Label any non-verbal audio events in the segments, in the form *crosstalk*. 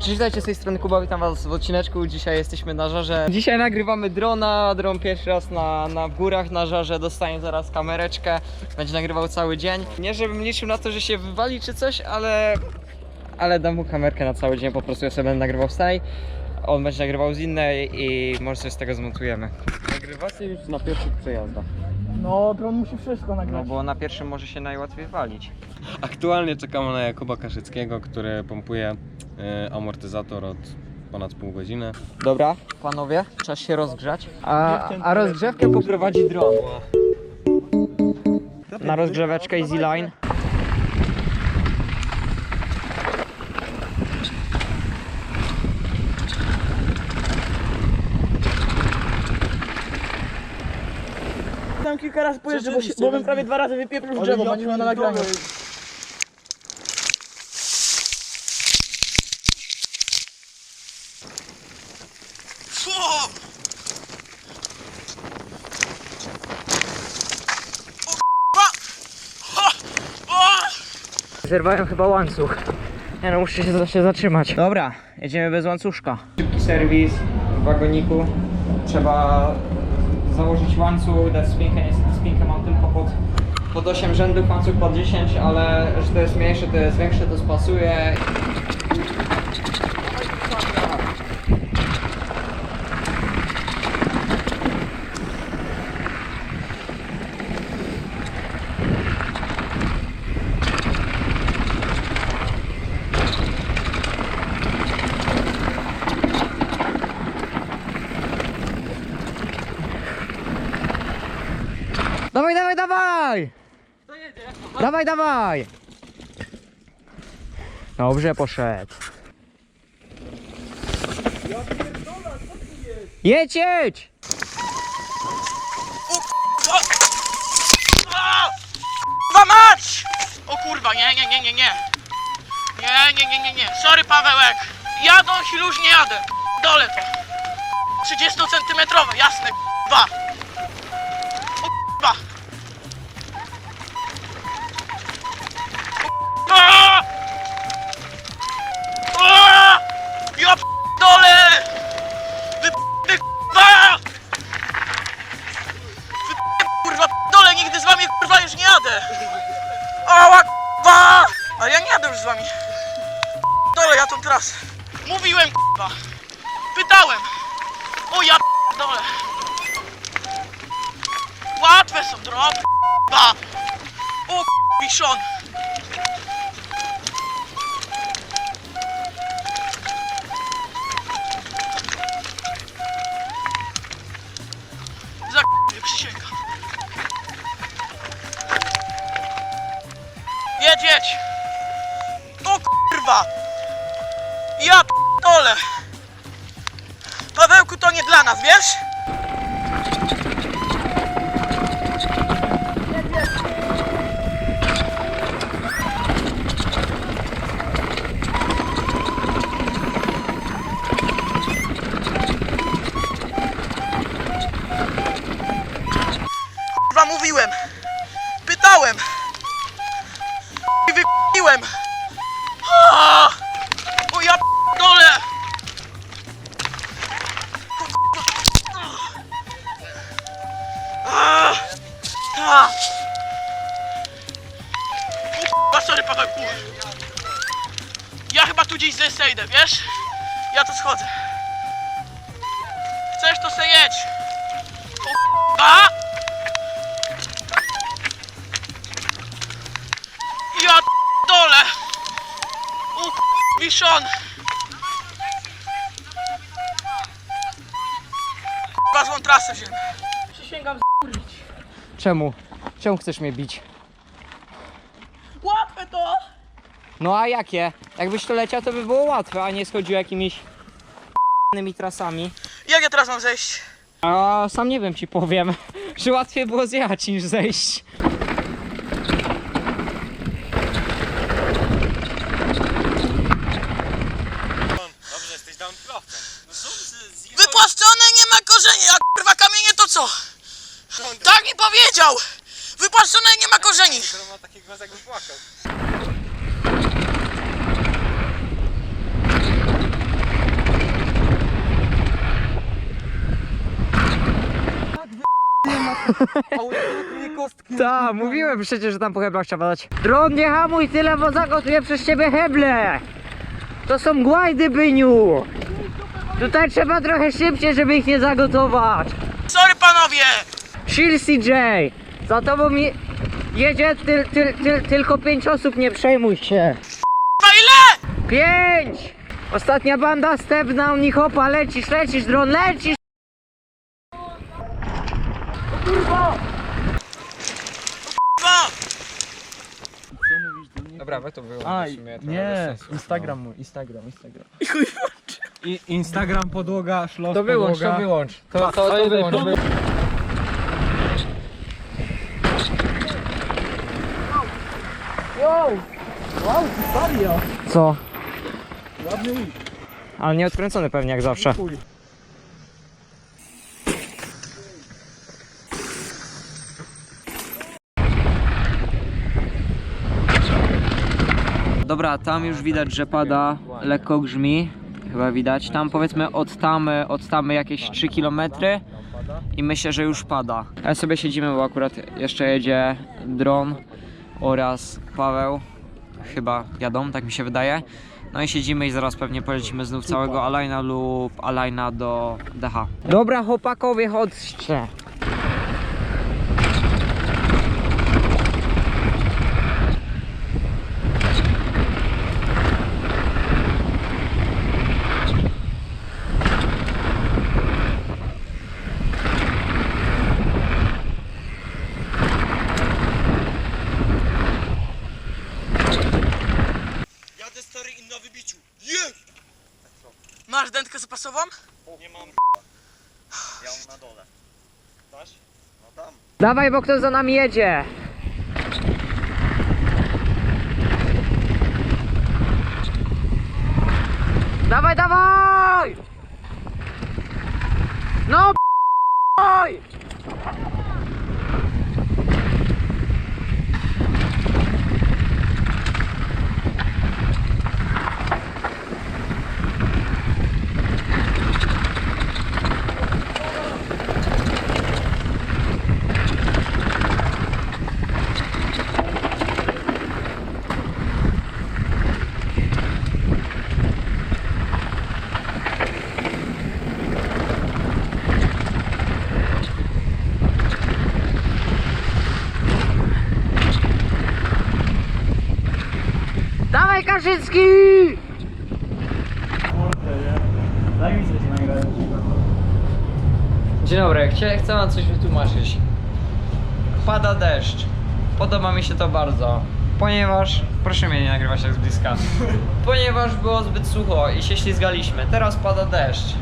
Cześć, witajcie z tej strony Kuba, witam was w odcineczku. Dzisiaj jesteśmy na żarze. Dzisiaj nagrywamy drona, dron pierwszy raz na, na górach na żarze, dostanie zaraz kamereczkę. Będzie nagrywał cały dzień. Nie żebym liczył na to, że się wywali czy coś, ale... Ale dam mu kamerkę na cały dzień, po prostu ja sobie będę nagrywał z tej. On będzie nagrywał z innej i może coś z tego zmontujemy. Nagrywacie już na pierwszych przejazdach. No, dron musi wszystko No nagrać. bo na pierwszym może się najłatwiej walić. Aktualnie czekamy na Jakuba Kaszyckiego, który pompuje e, amortyzator od ponad pół godziny. Dobra, panowie, czas się rozgrzać. A, a rozgrzewkę poprowadzi dron. Na rozgrzeweczkę Easy Line. Kilka razy pojeżdżę, bo, się, bo bym prawie dwa razy wypieprzył drzewo, bo nie ma na nagraniu. Zerwałem chyba łańcuch. Nie no, muszę się, się zatrzymać. Dobra, jedziemy bez łańcuszka. Szybki serwis w wagoniku. Trzeba założyć łańcuch, dać spinkę. Niestety spinkę mam tylko pod, pod 8 rzędów, łańcuch pod 10, ale że to jest mniejsze, to jest większe, to spasuje. Dawaj, dawaj, dawaj! Dawaj, dawaj! Dobrze poszedł. Jedź, jedź! Kurwa mać! O kurwa, nie, nie, nie, nie, nie. Nie, nie, nie, nie, nie. Sorry Pawełek. Jadą luźnie jadę. Dole to. 30 centymetrowe, jasne, kurwa. Mówiłem kurwa. Pytałem. O ja dole. Łatwe są drogi kurwa. O k***y, przysięgam. Jedź, jedź! O kurwa! Ja p***ole! Pawełku, to nie dla nas, wiesz? Mówiłem! Pytałem! I wypiłem! O tu gdzieś ze sejdę, wiesz? Ja tu schodzę. Chcesz to se jedź. O! Ja dole! U wiszon! Kurwa złą trasę wziąłem. Przysięgam Czemu? Czemu chcesz mnie bić? Łapę to! No a jakie? Jakbyś to leciał, to by było łatwe, a nie schodził jakimiś nymi trasami. Jak ja teraz mam zejść? A sam nie wiem ci powiem, *laughs* że łatwiej było zjechać niż zejść. Dobrze, jesteś downkillowcem. Wypłaszczone nie ma korzeni, a kurwa kamienie to co? Tak mi powiedział! Wypłaszczone nie ma korzeni! ma taki głos jakby płakał. Tak, mówiłem przecież, że tam po heblach trzeba dać. Dron, nie hamuj tyle, bo zagotuję przez ciebie heble. To są głajdy, byniu. Tutaj trzeba trochę szybciej, żeby ich nie zagotować. Sorry panowie! Chill CJ. Za tobą mi jedzie tyl, tyl, tyl, tylko pięć osób, nie przejmuj się. Ma ile? Pięć! Ostatnia banda, step down, i hopa, lecisz, lecisz, dron, lecisz! Dwa! Dobra, we to było. Aj, nie, Instagram mój, Instagram, Instagram. I Instagram podłoga, szlos To wyłącz, to podłoga. wyłącz. To, to, to wyłącz. Wow, serio? Co? Ale nie odkręcony pewnie jak zawsze. Chuj. Dobra, tam już widać, że pada, lekko grzmi. Chyba widać. Tam powiedzmy od tamy, od tamy jakieś 3 km i myślę, że już pada. Ale sobie siedzimy, bo akurat jeszcze jedzie dron oraz Paweł. Chyba jadą, tak mi się wydaje. No i siedzimy i zaraz pewnie polecimy znów całego Alajna lub Alajna do DH. Dobra chłopakowie, chodźcie. Masz dętkę zapasową? Dawaj, bo kto za nami jedzie. Dawaj, dawaj! No oj! Dzień dobry, chcę, chcę wam coś wytłumaczyć. Pada deszcz. Podoba mi się to bardzo. Ponieważ. Proszę mnie nie nagrywać tak z bliska. *laughs* Ponieważ było zbyt sucho i się ślizgaliśmy. Teraz pada deszcz.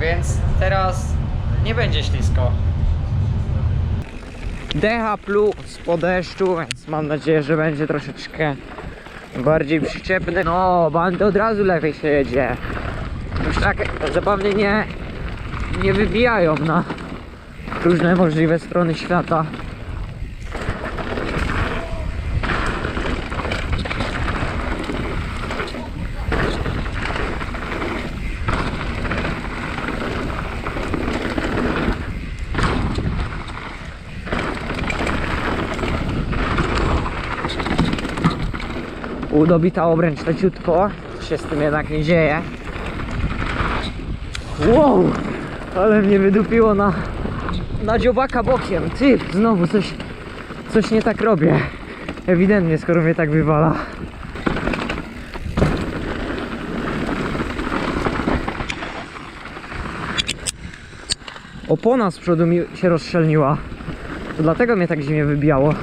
Więc teraz nie będzie ślisko. DH plus po deszczu, więc mam nadzieję, że będzie troszeczkę bardziej przyczepny. No, bandy od razu lepiej się jedzie. Już tak zabawnie nie, nie wybijają na różne możliwe strony świata. Udobita obręcz leciutko, się z tym jednak nie dzieje. Wow! Ale mnie wydupiło na, na dziobaka bokiem. Ty, znowu coś, coś nie tak robię. Ewidentnie, skoro mnie tak wywala. Opona z przodu mi się rozszelniła. To dlatego mnie tak zimnie wybijało.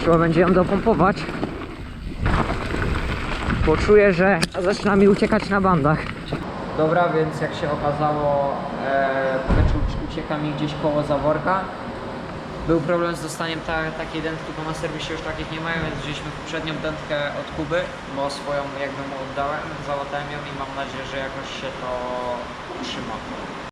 Trzeba będzie ją dopompować. Bo czuję, że zaczyna mi uciekać na bandach. Dobra, więc jak się okazało, e, powietrze uci- ucieka mi gdzieś koło zaworka. Był problem z dostaniem ta, takiej dętki, bo na serwisie już takich nie mają, więc wzięliśmy poprzednią dętkę od Kuby, bo swoją jakby mu oddałem, załatałem ją i mam nadzieję, że jakoś się to utrzyma.